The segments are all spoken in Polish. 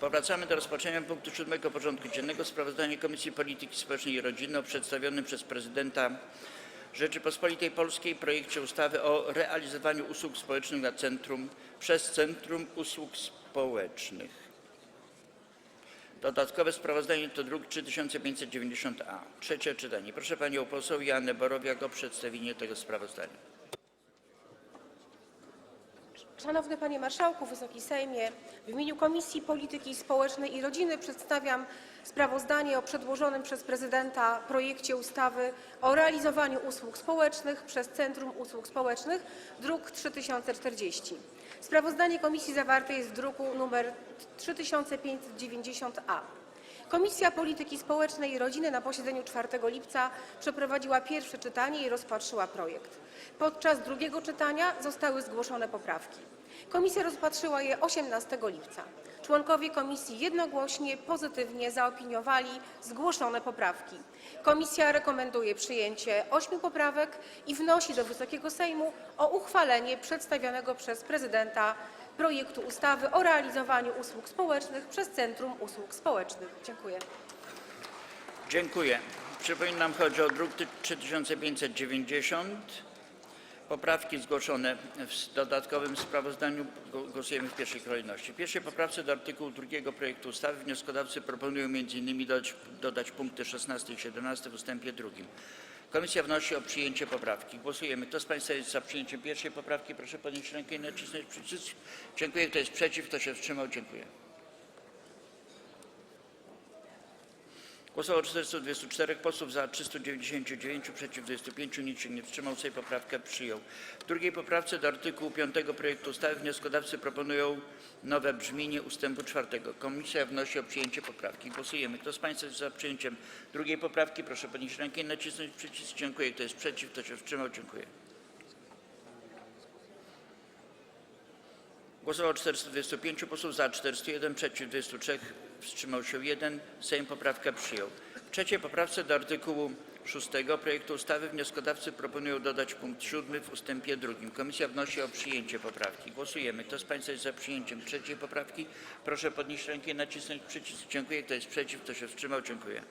Powracamy do rozpatrzenia punktu 7 porządku dziennego: Sprawozdanie Komisji Polityki Społecznej i Rodziny o przedstawionym przez Prezydenta Rzeczypospolitej Polskiej projekcie ustawy o realizowaniu usług społecznych przez Centrum Usług Społecznych. Dodatkowe sprawozdanie to druk nr 3590-A. Trzecie czytanie. Proszę panią poseł Joannę Borowiak o przedstawienie tego sprawozdania. Szanowny Panie Marszałku, Wysoki Sejmie, w imieniu Komisji Polityki Społecznej i Rodziny przedstawiam sprawozdanie o przedłożonym przez prezydenta projekcie ustawy o realizowaniu usług społecznych przez Centrum Usług Społecznych, druk nr 3040. Sprawozdanie komisji zawarte jest w druku nr 3590-A. Komisja Polityki Społecznej i Rodziny na posiedzeniu 4 lipca przeprowadziła pierwsze czytanie i rozpatrzyła projekt. Podczas drugiego czytania zostały zgłoszone poprawki. Komisja rozpatrzyła je 18 lipca. Członkowie komisji jednogłośnie pozytywnie zaopiniowali zgłoszone poprawki. Komisja rekomenduje przyjęcie ośmiu poprawek i wnosi do Wysokiego Sejmu o uchwalenie przedstawionego przez prezydenta projektu ustawy o realizowaniu usług społecznych przez Centrum Usług Społecznych. Dziękuję. Dziękuję. Przypominam, chodzi o druk ty- 3590. Poprawki zgłoszone w dodatkowym sprawozdaniu gł- głosujemy w pierwszej kolejności. W pierwszej poprawce do artykułu 2 projektu ustawy wnioskodawcy proponują m.in. dodać, punkty 16 i 17 w ustępie 2. Komisja wnosi o przyjęcie poprawki. Głosujemy. Kto z Państwa jest za przyjęciem pierwszej poprawki, proszę podnieść rękę i nacisnąć przycisk. Dziękuję. Kto jest przeciw, kto się wstrzymał, dziękuję. Głosowało 424 posłów, za 399, przeciw 25, nikt się nie wstrzymał. Sejm poprawkę przyjął. W drugiej poprawce do artykułu 5 projektu ustawy wnioskodawcy proponują nowe brzmienie ustępu 4. Komisja wnosi o przyjęcie poprawki. Głosujemy. Kto z Państwa jest za przyjęciem drugiej poprawki, proszę podnieść rękę i nacisnąć przycisk. Dziękuję. Kto jest przeciw, kto się wstrzymał, dziękuję. Głosowało 425 posłów, za 401, przeciw 23, wstrzymał się 1. Sejm poprawkę przyjął. W trzeciej poprawce do artykułu 6 projektu ustawy wnioskodawcy proponują dodać punkt 7 w ustępie 2. Komisja wnosi o przyjęcie poprawki. Głosujemy. Kto z Państwa jest za przyjęciem trzeciej poprawki, proszę podnieść rękę i nacisnąć przycisk. Dziękuję. Kto jest przeciw, kto się wstrzymał, dziękuję.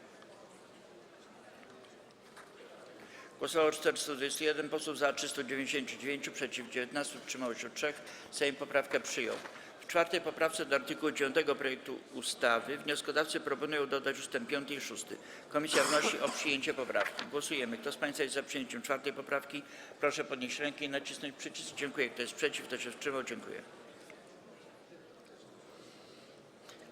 Głosowało 421 posłów, za 399, przeciw 19, wstrzymało się 3. Sejm poprawkę przyjął. W czwartej poprawce do artykułu 9 projektu ustawy wnioskodawcy proponują dodać ustęp 5 i 6. Komisja wnosi o przyjęcie poprawki. Głosujemy. Kto z Państwa jest za przyjęciem czwartej poprawki, proszę podnieść rękę i nacisnąć przycisk. Dziękuję. Kto jest przeciw, kto się wstrzymał, dziękuję.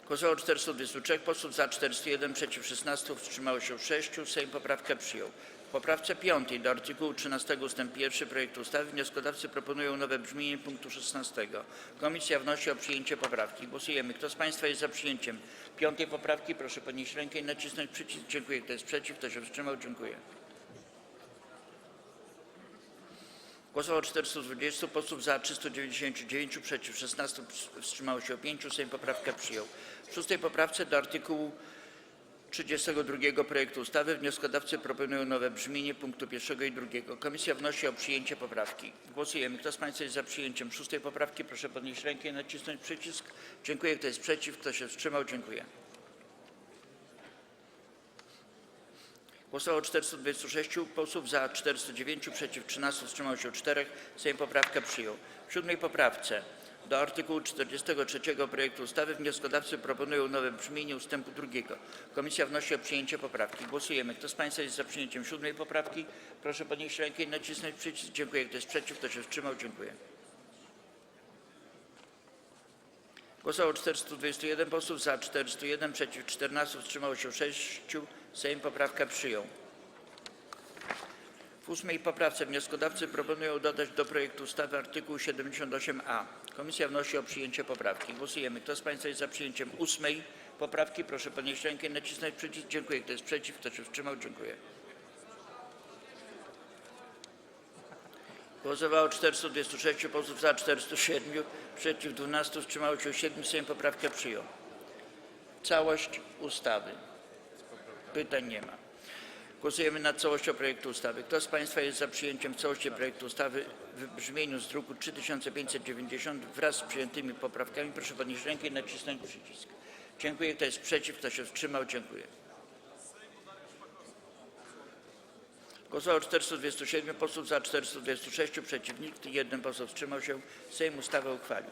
Głosowało 423 posłów, za 401, przeciw 16, wstrzymało się 6. Sejm poprawkę przyjął. Poprawce 5 do artykułu 13 ust. 1 projektu ustawy wnioskodawcy proponują nowe brzmienie punktu 16. Komisja wnosi o przyjęcie poprawki. Głosujemy. Kto z Państwa jest za przyjęciem piątej poprawki, proszę podnieść rękę i nacisnąć przycisk. Dziękuję. Kto jest przeciw, kto się wstrzymał, dziękuję. Głosowało 420 posłów, za 399, przeciw 16, wstrzymało się 5. Sejm poprawkę przyjął. W szóstej poprawce do artykułu 32 projektu ustawy wnioskodawcy proponują nowe brzmienie punktu 1 i 2. Komisja wnosi o przyjęcie poprawki. Głosujemy. Kto z Państwa jest za przyjęciem szóstej poprawki, proszę podnieść rękę i nacisnąć przycisk. Dziękuję. Kto jest przeciw, kto się wstrzymał, dziękuję. Głosowało 426 posłów, za 409, przeciw 13, wstrzymało się 4. Sejm poprawkę przyjął. W siódmej poprawce do artykułu 43 projektu ustawy wnioskodawcy proponują nowe brzmienie ustępu drugiego. Komisja wnosi o przyjęcie poprawki. Głosujemy. Kto z Państwa jest za przyjęciem siódmej poprawki, proszę podnieść rękę i nacisnąć przycisk. Dziękuję. Kto jest przeciw, kto się wstrzymał, dziękuję. Głosowało 421 posłów, za 401, przeciw 14, wstrzymało się 6. Sejm poprawkę przyjął. W ósmej poprawce wnioskodawcy proponują dodać do projektu ustawy artykuł 78a. Komisja wnosi o przyjęcie poprawki. Głosujemy. Kto z Państwa jest za przyjęciem ósmej poprawki, proszę podnieść rękę i nacisnąć przycisk. Dziękuję. Kto jest przeciw, kto się wstrzymał, dziękuję. Głosowało 426 posłów, za 407, przeciw 12, wstrzymało się 7. Sejm poprawkę przyjął. Całość ustawy. Pytań nie ma. Głosujemy nad całością projektu ustawy. Kto z państwa jest za przyjęciem w całości projektu ustawy w brzmieniu z druku nr 3590, wraz z przyjętymi poprawkami, proszę podnieść rękę i nacisnąć przycisk. Dziękuję. Kto jest przeciw, kto się wstrzymał? Dziękuję. Głosowało 427 posłów, za 426, przeciw nikt, jeden poseł wstrzymał się. Sejm ustawę uchwalił.